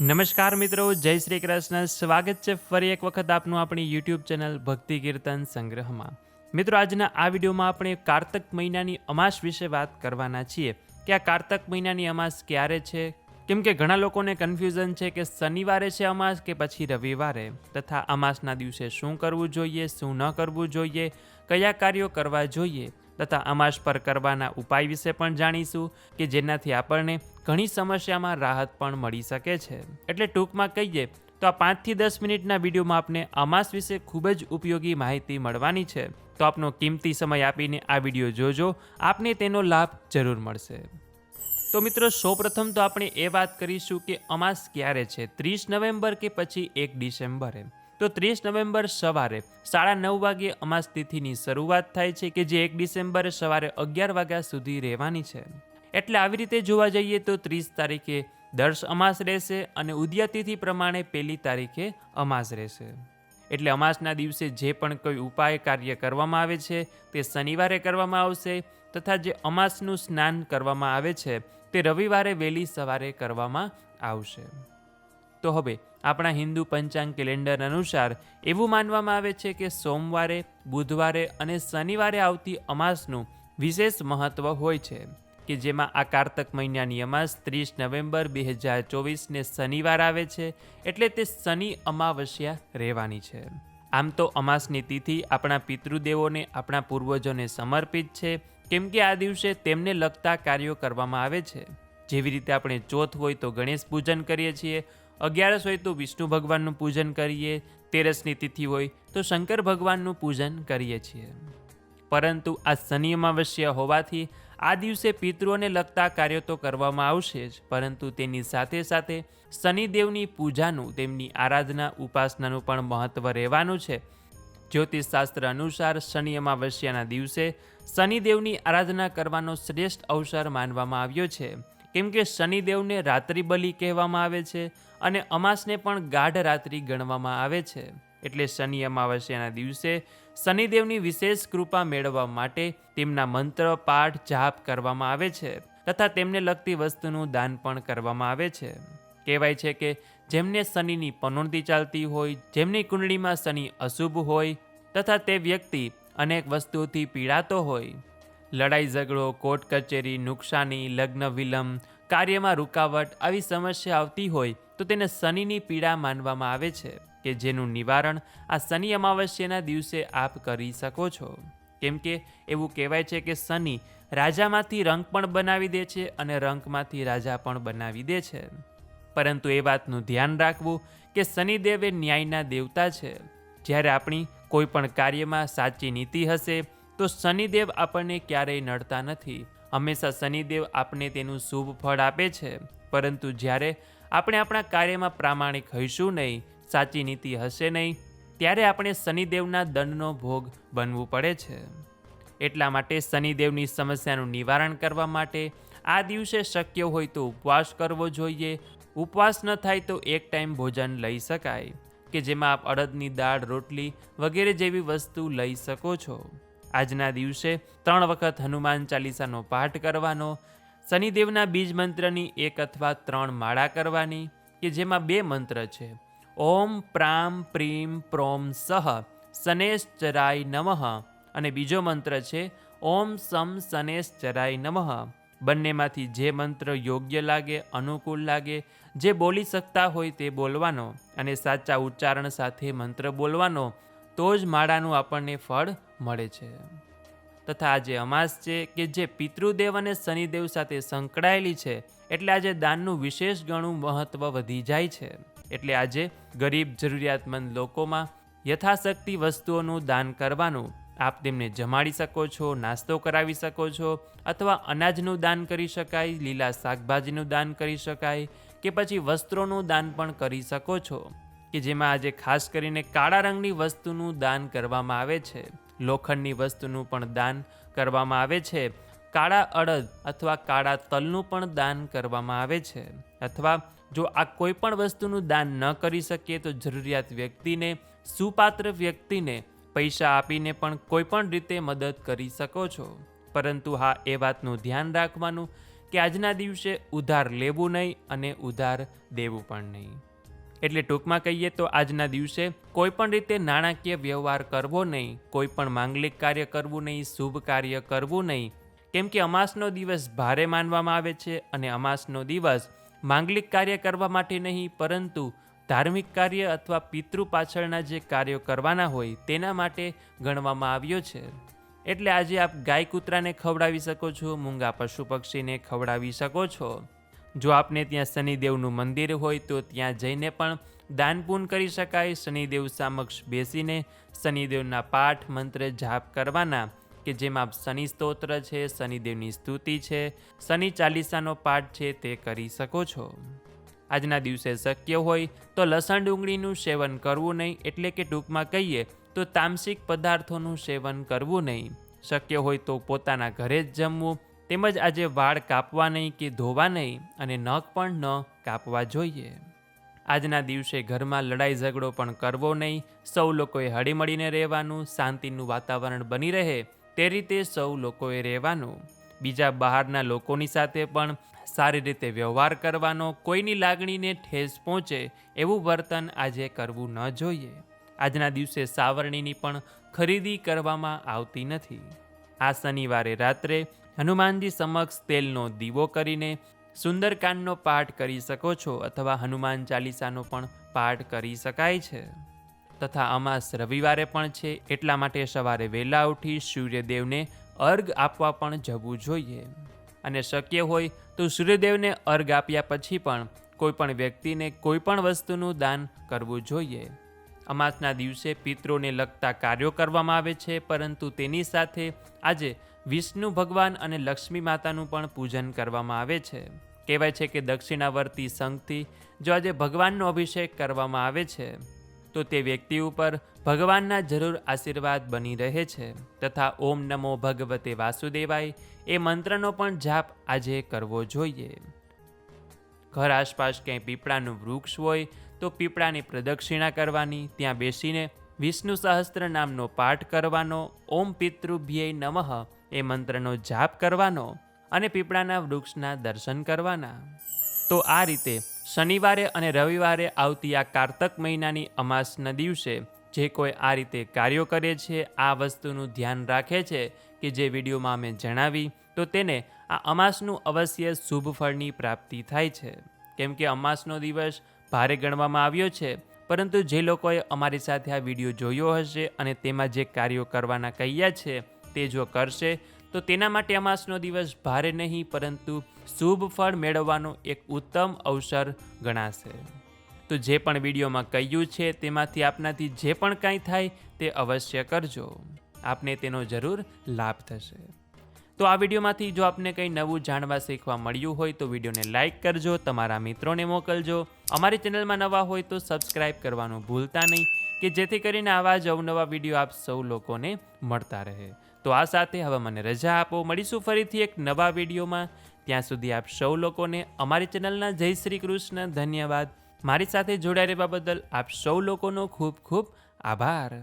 નમસ્કાર મિત્રો, જય શ્રી કૃષ્ણ. સ્વાગત છે ફરી એક વખત આપનું આપણી યુટ્યુબ ચેનલ ભક્તિ કીર્તન સંગ્રહમાં. મિત્રો, આજના આ વિડીયોમાં આપણે કારતક મહિનાની અમાસ વિશે વાત કરવાના છીએ. કે આ કારતક મહિનાની અમાસ ક્યારે છે? કેમ કે ઘણા લોકોને કન્ફ્યુઝન છે કે શનિવારે છે અમાસ કે પછી રવિવારે? તથા અમાસના દિવસે શું કરવું જોઈએ, શું ન કરવું જોઈએ? કયા કાર્યો કરવા જોઈએ? તથા અમાસ પર કરવાના ઉપાય વિશે પણ જાણીશું કે જેનાથી આપણને ઘણી સમસ્યામાં રાહત પણ મળી શકે છે. એટલે ટૂંકમાં કહીએ તો આ પાંચથી દસ મિનિટના વિડીયોમાં આપને અમાસ વિશે ખૂબ જ ઉપયોગી માહિતી મળવાની છે. તો આપનો કિંમતી સમય આપીને આ વીડિયો જોજો, આપને તેનો લાભ જરૂર મળશે. તો મિત્રો, સૌપ્રથમ તો આપણે એ વાત કરીશું કે અમાસ ક્યારે છે? ત્રીસ નવેમ્બર કે પછી એક ડિસેમ્બરે? તો ત્રીસ નવેમ્બર સવારે સાડા નવ વાગે અમાસ તિથિની શરૂઆત થાય છે કે જે એક ડિસેમ્બરે સવારે અગિયાર વાગ્યા સુધી રહેવાની છે. એટલે આવી રીતે જોવા જઈએ તો ત્રીસ તારીખે દર્શ અમાસ રહેશે અને ઉદ્યાતિથિ પ્રમાણે પહેલી તારીખે અમાસ રહેશે. એટલે અમાસના દિવસે જે પણ કોઈ ઉપાય કાર્ય કરવામાં આવે છે તે શનિવારે કરવામાં આવશે તથા જે અમાસનું સ્નાન કરવામાં આવે છે તે રવિવારે વહેલી સવારે કરવામાં આવશે. તો હવે આપણા હિન્દુ પંચાંગ કેલેન્ડર અનુસાર એવું માનવામાં આવે છે કે સોમવારે, બુધવારે અને શનિવારે આવતી અમાસનું વિશેષ મહત્વ હોય છે, કે જેમાં આ કારતક મહિનાની અમાસ ત્રીસ નવેમ્બર બે હજાર ચોવીસને શનિવાર આવે છે, એટલે તે શનિ અમાવસ્યા રહેવાની છે. આમ તો અમાસની તિથિ આપણા પિતૃદેવોને, આપણા પૂર્વજોને સમર્પિત છે, કેમ કે આ દિવસે તેમને લગતા કાર્યો કરવામાં આવે છે. જેવી રીતે આપણે ચોથ હોય તો ગણેશ પૂજન કરીએ છીએ અગિયારસ હોય તો વિષ્ણુ ભગવાનનું પૂજન કરીએ, તેરસની તિથિ હોય તો શંકર ભગવાનનું પૂજન કરીએ છીએ. પરંતુ આ શનિ અમાવસ્યા હોવાથી આ દિવસે પિતૃઓને લગતા કાર્યો તો કરવામાં આવશે જ, પરંતુ તેની સાથે સાથે શનિદેવની પૂજાનું, તેમની આરાધના ઉપાસનાનું પણ મહત્વ રહેવાનું છે. જ્યોતિષશાસ્ત્ર અનુસાર શનિ અમાવસ્યાના દિવસે શનિદેવની આરાધના કરવાનો શ્રેષ્ઠ અવસર માનવામાં આવ્યો છે. કેમ કે શનિદેવને રાત્રિ બલિ કહેવામાં આવે છે અને અમાસને પણ ગાઢ રાત્રિ ગણવામાં આવે છે. એટલે શનિ અમાવસ્યાના દિવસે શનિદેવની વિશેષ કૃપા મેળવવા માટે તેમના મંત્ર, પાઠ, જાપ કરવામાં આવે છે તથા તેમને લગતી વસ્તુનું દાન પણ કરવામાં આવે છે. કહેવાય છે કે જેમને શનિની પનોતી ચાલતી હોય, જેમની કુંડળીમાં શનિ અશુભ હોય તથા તે વ્યક્તિ અનેક વસ્તુઓથી પીડાતો હોય. લડાઈ ઝઘડો, કોર્ટ કચેરી, નુકસાની, લગ્ન વિલંબ કાર્યમાં રૂકાવટ આવી સમસ્યા આવતી હોય તો તેને શનિની પીડા માનવામાં આવે છે કે જેનું નિવારણ આ શનિ અમાવસ્યાના દિવસે આપ કરી શકો છો. કેમ કે એવું કહેવાય છે કે શનિ રાજામાંથી રંગ પણ બનાવી દે છે અને રંગમાંથી રાજા પણ બનાવી દે છે. પરંતુ એ વાતનું ધ્યાન રાખવું કે શનિદેવ એ ન્યાયના દેવતા છે. જ્યારે આપણી કોઈ પણ કાર્યમાં સાચી નીતિ હશે તો શનિદેવ આપણને ક્યારેય નડતા નથી. હંમેશા શનિદેવ આપને તેનું શુભ ફળ આપે છે. પરંતુ જ્યારે આપણે આપણા કાર્યમાં પ્રામાણિક હઈશું નહીં, સાચી નીતિ હશે નહીં, ત્યારે આપણે શનિદેવના દંડનો ભોગ બનવું પડે છે. એટલા માટે શનિદેવની સમસ્યાનું નિવારણ કરવા માટે આ દિવસે શક્ય હોય તો ઉપવાસ કરવો જોઈએ. ઉપવાસ ન થાય તો એક ટાઈમ ભોજન લઈ શકાય, કે જેમાં આપ અડદની દાળ, રોટલી વગેરે જેવી વસ્તુ લઈ શકો છો. આજના દિવસે ત્રણ વખત હનુમાન ચાલીસાનો પાઠ કરવાનો, શનિદેવના બીજ મંત્રની એક અથવા ત્રણ માળા કરવાની, કે જેમાં બે મંત્ર છે. ઓમ પ્રામ પ્રીમ પ્રોમ સહ શનેશ્ચરાય નમઃ અને બીજો મંત્ર છે, ઓમ સમ શનેશ્ચરાય નમઃ. બંનેમાંથી જે મંત્ર યોગ્ય લાગે, અનુકૂળ લાગે, જે બોલી શકતા હોય તે બોલવાનો અને સાચા ઉચ્ચારણ સાથે મંત્ર બોલવાનો, તો જ માળાનું આપણને ફળ મળે છે. તથા આજે અમાસ છે કે જે પિતૃદેવ અને શનિદેવ સાથે સંકળાયેલી છે, એટલે આજે દાનનું વિશેષ ગણું મહત્વ વધી જાય છે. એટલે આજે ગરીબ, જરૂરિયાતમંદ લોકોમાં યથાશક્તિ વસ્તુઓનું દાન કરવાનું આપ તેમને જમાડી શકો છો, નાસ્તો કરાવી શકો છો, અથવા અનાજનું દાન કરી શકાય, લીલા શાકભાજીનું દાન કરી શકાય, કે પછી વસ્ત્રોનું દાન પણ કરી શકો છો, કે જેમાં આજે ખાસ કરીને કાળા રંગની વસ્તુનું દાન કરવામાં આવે છે. લોખંડની વસ્તુનું પણ દાન કરવામાં આવે છે. કાળા અડદ અથવા કાળા તલનું પણ દાન કરવામાં આવે છે. અથવા જો આ કોઈ પણ વસ્તુનું દાન ન કરી શકીએ તો જરૂરિયાત વ્યક્તિને, સુપાત્ર વ્યક્તિને પૈસા આપીને પણ કોઈ પણ રીતે મદદ કરી શકો છો. પરંતુ હા, એ વાતનું ધ્યાન રાખવાનું કે આજના દિવસે ઉધાર લેવું નહીં અને ઉધાર દેવું પણ નહીં. એટલે ટૂંકમાં કહીએ તો આજના દિવસે કોઈ પણ રીતે નાણાકીય વ્યવહાર કરવો નહીં કોઈ પણ માંગલિક કાર્ય કરવું નહીં, શુભ કાર્ય કરવું નહીં, કેમ કે અમાસનો દિવસ ભારે માનવામાં આવે છે અને અમાસનો દિવસ માંગલિક કાર્ય કરવા માટે નહીં, પરંતુ ધાર્મિક કાર્ય અથવા પિતૃ પાછળના જે કાર્યો કરવાના હોય તેના માટે ગણવામાં આવ્યો છે. એટલે આજે આપ ગાય કૂતરાને ખવડાવી શકો છો, મૂંગા પશુ પક્ષીને ખવડાવી શકો છો. જો આપને ત્યાં શનિદેવનું મંદિર હોય તો ત્યાં જઈને પણ દાન પૂન કરી શકાય. શનિદેવ સમક્ષ બેસીને શનિદેવના પાઠ, મંત્ર જાપ કરવાના કે જેમાં શનિ સ્તોત્ર છે, શનિદેવની સ્તુતિ છે, શનિ ચાલીસાનો પાઠ છે તે કરી શકો છો. આજના દિવસે શક્ય હોય તો લસણ ડુંગળીનું સેવન કરવું નહીં. એટલે કે ટૂંકમાં કહીએ તો તામસિક પદાર્થોનું સેવન કરવું નહીં. શક્ય હોય તો પોતાના ઘરે જ જમવું તેમજ આજે વાળ કાપવા નહીં કે ધોવા નહીં અને નખ પણ ન કાપવા જોઈએ. આજના દિવસે ઘરમાં લડાઈ ઝઘડો પણ કરવો નહીં. સૌ લોકોએ હળીમળીને રહેવાનું, શાંતિનું વાતાવરણ બની રહે તે રીતે સૌ લોકોએ રહેવાનું. બીજા બહારના લોકોની સાથે પણ સારી રીતે વ્યવહાર કરવાનો, કોઈની લાગણીને ઠેસ પહોંચે એવું વર્તન આજે કરવું ન જોઈએ. આજના દિવસે સાવરણીની પણ ખરીદી કરવામાં આવતી નથી. આ શનિવારે રાત્રે હનુમાનજી સમક્ષ તેલનો દીવો કરીને સુંદરકાંડનો પાઠ કરી શકો છો અથવા હનુમાન ચાલીસાનો પણ પાઠ કરી શકાય છે. તથા અમાસ રવિવારે પણ છે, એટલા માટે સવારે વહેલા ઉઠી સૂર્યદેવને અર્ઘ આપવા પણ જવું જોઈએ. અને શક્ય હોય તો સૂર્યદેવને અર્ઘ આપ્યા પછી પણ કોઈ પણ વ્યક્તિને કોઈ પણ વસ્તુનું દાન કરવું જોઈએ. અમાસના દિવસે પિતૃને લગતા કાર્યો કરવામાં આવે છે, પરંતુ તેની સાથે આજે વિષ્ણુ ભગવાન અને લક્ષ્મી માતાનું પણ પૂજન કરવામાં આવે છે. કહેવાય છે કે દક્ષિણાવર્તી સંઘથી જો આજે ભગવાનનો અભિષેક કરવામાં આવે છે, તો તે વ્યક્તિ ઉપર ભગવાનના જરૂર આશીર્વાદ બની રહે છે. તથા ઓમ નમો ભગવતે વાસુદેવાય એ મંત્રનો પણ જાપ આજે કરવો જોઈએ. ઘર આસપાસ ક્યાંય પીપળાનું વૃક્ષ હોય તો પીપળાની પ્રદક્ષિણા કરવાની, ત્યાં બેસીને વિષ્ણુ સહસ્ત્ર નામનો પાઠ કરવાનો, ઓમ પિતૃભ્ય નમઃ એ મંત્રનો જાપ કરવાનો અને પીપળાના વૃક્ષના દર્શન કરવાના. તો આ રીતે શનિવારે અને રવિવારે આવતી આ કારતક મહિનાની અમાસના દિવસે જે કોઈ આ રીતે કાર્યો કરે છે, આ વસ્તુનું ધ્યાન રાખે છે કે જે વિડીયોમાં અમે જણાવી, તો તેને આ અમાસનું અવશ્ય શુભ ફળની પ્રાપ્તિ થાય છે. કેમ કે અમાસનો દિવસ ભારે ગણવામાં આવ્યો છે, પરંતુ જે લોકોએ અમારી સાથે આ વીડિયો જોયો હશે અને તેમાં જે કાર્યો કરવાના કહ્યા છે, તે જો કરશે, તો તેના માટે અમાસનો દિવસ ભારે નહીં, પરંતુ શુભ ફળ મેળવવાનો એક ઉત્તમ અવસર ગણાશે. તો જે પણ વિડીયોમાં કહ્યું છે, તેમાંથી આપનાથી જે પણ કાંઈ થાય, તે અવશ્ય કરજો. આપને તેનો જરૂર લાભ થશે. તો આ વિડીયોમાંથી જો આપને કંઈ નવું જાણવા શીખવા મળ્યું હોય તો વિડીયોને લાઇક કરજો, તમારા મિત્રોને મોકલજો. અમારી ચેનલમાં નવા હોય તો સબસ્ક્રાઇબ કરવાનું ભૂલતા નહીં, કે જેથી કરીને આવા જ અવનવા વીડિયો આપ સૌ લોકોને મળતા રહે. તો આ સાથે હવે મને રજા આપો. મળીશું ફરીથી એક નવા વિડીયોમાં. ત્યાં સુધી આપ સૌ લોકોને અમારી ચેનલના જય શ્રી કૃષ્ણ ધન્યવાદ. મારી સાથે જોડાઈ રહેવા બદલ આપ સૌ લોકોનો ખૂબ ખૂબ આભાર.